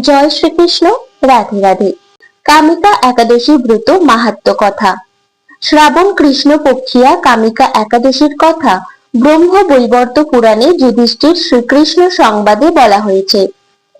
জয় শ্রীকৃষ্ণ, রাধে রাধে। কামিকা একাদশী ব্রত মাহাত্ম কথা। শ্রাবণ কৃষ্ণ পক্ষিয়া কামিকা একাদশীর কথা ব্রহ্ম বৈবর্ত পুরাণে যুধিষ্ঠির শ্রীকৃষ্ণ সংবাদে বলা হয়েছে।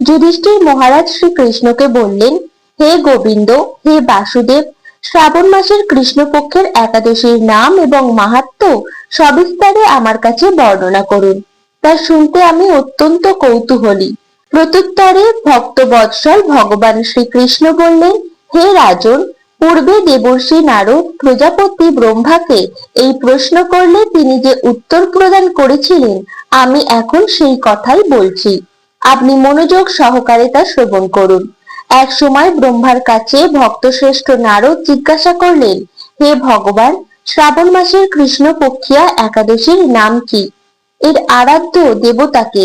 যুধিষ্ঠির মহারাজ শ্রীকৃষ্ণকে বললেন, হে গোবিন্দ, হে বাসুদেব, শ্রাবণ মাসের কৃষ্ণপক্ষের একাদশীর নাম এবং মাহাত্ম সবিস্তারে আমার কাছে বর্ণনা করুন। তা শুনতে আমি অত্যন্ত কৌতূহলী। প্রত্যুত্তরে ভক্ত ভক্তবৎসল ভগবান শ্রীকৃষ্ণ বললেন, হে রাজন, পূর্বে দেবর্ষি নারদ প্রজাপতি ব্রহ্মাকে এই প্রশ্ন করলে তিনি যে উত্তর প্রদান করেছিলেন, আমি এখন সেই কথাই বলছি। আপনি মনোযোগ সহকারে তা শ্রবণ করুন। এক সময় ব্রহ্মার কাছে ভক্তশ্রেষ্ঠ নারদ জিজ্ঞাসা করলেন, হে ভগবান, শ্রাবণ মাসের কৃষ্ণপক্ষিয়া একাদশীর নাম কি? এর আরাধ্য দেবতাকে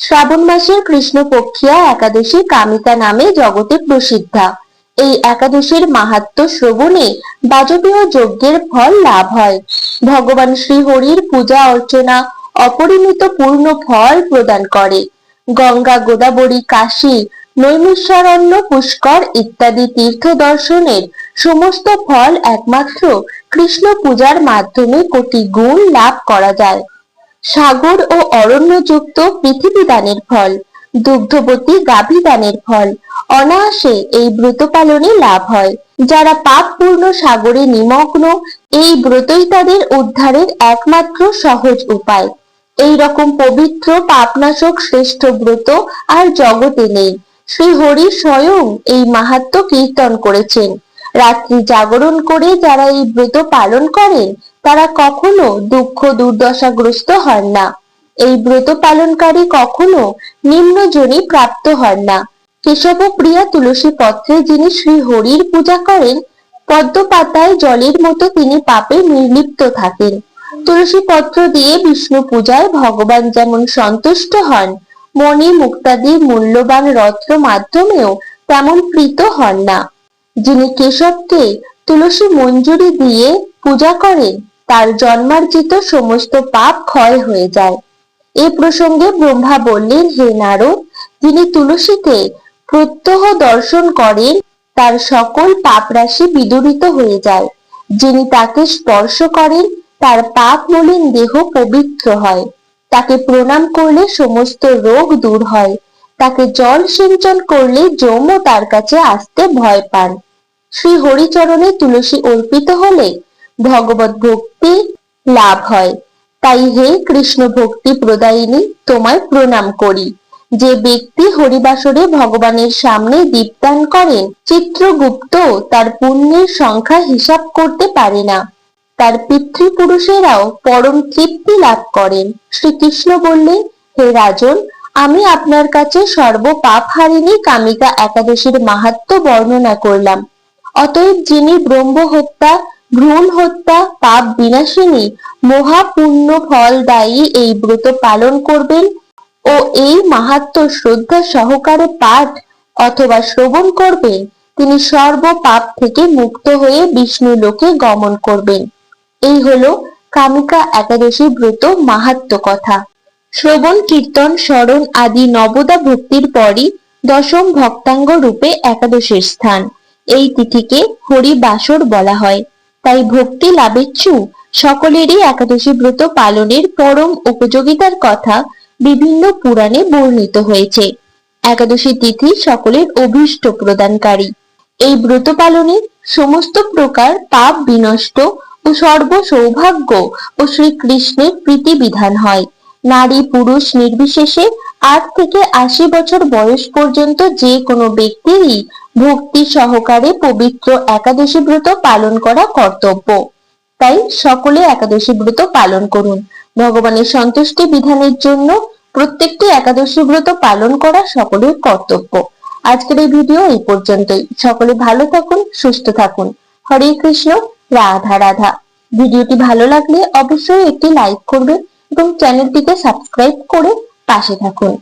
শ্রাবণ মাসের কৃষ্ণপক্ষিয়া একাদশী কামিতা নামে জগতে প্রসিদ্ধা। এই একাদশীর মাহাত্ম শ্রবণে বাজপেয় যজ্ঞের ফল লাভ হয়। ভগবান শ্রীহরির পূজা অর্চনা অপরিমিত পূর্ণ ফল প্রদান করে। গঙ্গা গোদাবরী কাশী, নৈমিষারণ্য পুষ্কর ইত্যাদি তীর্থ দর্শনের সমস্ত ফল একমাত্র কৃষ্ণ পূজার মাধ্যমে কোটি গুণ লাভ করা যায়। সাগর ও অরণ্যযুক্ত পৃথিবী দানের ফল, দুগ্ধবতী গাভী দানের ফল। অনায়াসে এই ব্রত পালনে লাভ হয়। যারা পাপপূর্ণ সাগরে নিমগ্ন, এই ব্রতই তাদের উদ্ধারের একমাত্র সহজ উপায়। এই রকম পবিত্র পাপনাশক শ্রেষ্ঠ ব্রত আর জগতে নেই। শ্রী হরি স্বয়ং এই মাহাত্ম কীর্তন করেছেন। রাত্রি জাগরণ করে যারা এই ব্রত পালন করেন তারা কখনো দুঃখ দুর্দশাগ্রস্ত হন না। এই ব্রত পালনকারী কখনো নিম্নজনী প্রাপ্ত হন না। কেশব প্রিয়া তুলসী পত্রে যিনি শ্রী হরির পূজা করেন পদ্ম পাতায় জলের মতো তিনি পাপে নির্লিপ্ত থাকেন। তুলসী পত্র দিয়ে বিষ্ণু পূজায় ভগবান যেমন সন্তুষ্ট হন, মণি মুক্তাদি মূল্যবান রত্ন মাধ্যমেও তেমন প্রীত হন না। যিনি কেশবকে তুলসী মঞ্জুরি দিয়ে পূজা করেন তার জন্মার্জিত সমস্ত পাপ ক্ষয় হয়ে যায়। এ প্রসঙ্গে ব্রহ্মা বললেন, হে নারদ, যিনি তুলসীকে প্রত্যহ দর্শন করেন, তার সকল পাপ রাশি বিদূরিত হয়ে যায়। যিনি তাকে স্পর্শ করেন, তার পাপ মলিন দেহ পবিত্র হয়। তাকে প্রণাম করলে সমস্ত রোগ দূর হয়। তাকে জল সিঞ্চন করলে যমও তার কাছে আসতে ভয় পান। শ্রী হরিচরণে তুলসী অর্পিত হলে ভগবত ভক্তি লাভ হয়। তাই হে কৃষ্ণ ভক্তি প্রদায়িনী, তোমায় প্রণাম করি। যে ব্যক্তি হরিবাসরে ভগবানের সামনে দীপদান করেন, চিত্রগুপ্ত তার পুণ্যের সংখ্যা হিসাব করতে পারে না। তার পিতৃপুরুষেরাও পরম তৃপ্তি লাভ করেন। শ্রীকৃষ্ণ বললেন হে রাজন, আমি আপনার কাছে সর্ব পাপ হারিনি কামিকা একাদশীর মাহাত্ম বর্ণনা করলাম। অতএব যিনি ব্রহ্ম হত্যা ভ্রূণ হত্যা পাপ বিনাশিনী, মহাপুণ্য ফলদায়ী এই ব্রত পালন করবেন ও এই মাহাত্ম শ্রদ্ধা সহকারে পাঠ অথবা শ্রবণ করবেন। তিনি সর্ব পাপ থেকে মুক্ত হয়ে বিষ্ণু লোকে গমন করবেন। এই হলো কামিকা একাদশী ব্রত মাহাত্ম কথা। শ্রবণ, কীর্তন, স্মরণ আদি নবদা ভক্তির পরই দশম ভক্তাঙ্গ রূপে একাদশের স্থান। এই তিথিকে হরি বাসর বলা হয়। তাই ভক্তি লাভেচ্ছু সকলেরই একাদশী ব্রত পালনের পরম উপযোগিতার কথা বিভিন্ন পুরাণে বর্ণিত হয়েছে। একাদশী তিথি সকলের অভীষ্ট প্রদানকারী। এই ব্রত পালনে সমস্ত প্রকার পাপ বিনষ্ট ও সর্ব সৌভাগ্য ও শ্রীকৃষ্ণের প্রীতি বিধান হয়। নারী পুরুষ নির্বিশেষে আট থেকে আশি বছর বয়স পর্যন্ত যে কোনো ব্যক্তিরই ভক্তি সহকারে পবিত্র একাদশী ব্রত পালন করা কর্তব্য। তাই সকলে একাদশী ব্রত পালন করুন। ভগবানের সন্তুষ্টি বিধানের জন্য প্রত্যেকটি একাদশী ব্রত পালন করা সকলের কর্তব্য। আজকের এই ভিডিও এই পর্যন্তই। সকলে ভালো থাকুন, সুস্থ থাকুন। হরে কৃষ্ণ, রাধা রাধা। ভিডিওটি ভালো লাগলে অবশ্যই একটি লাইক করবে এবং চ্যানেলটিকে সাবস্ক্রাইব করে পাশে থাকুন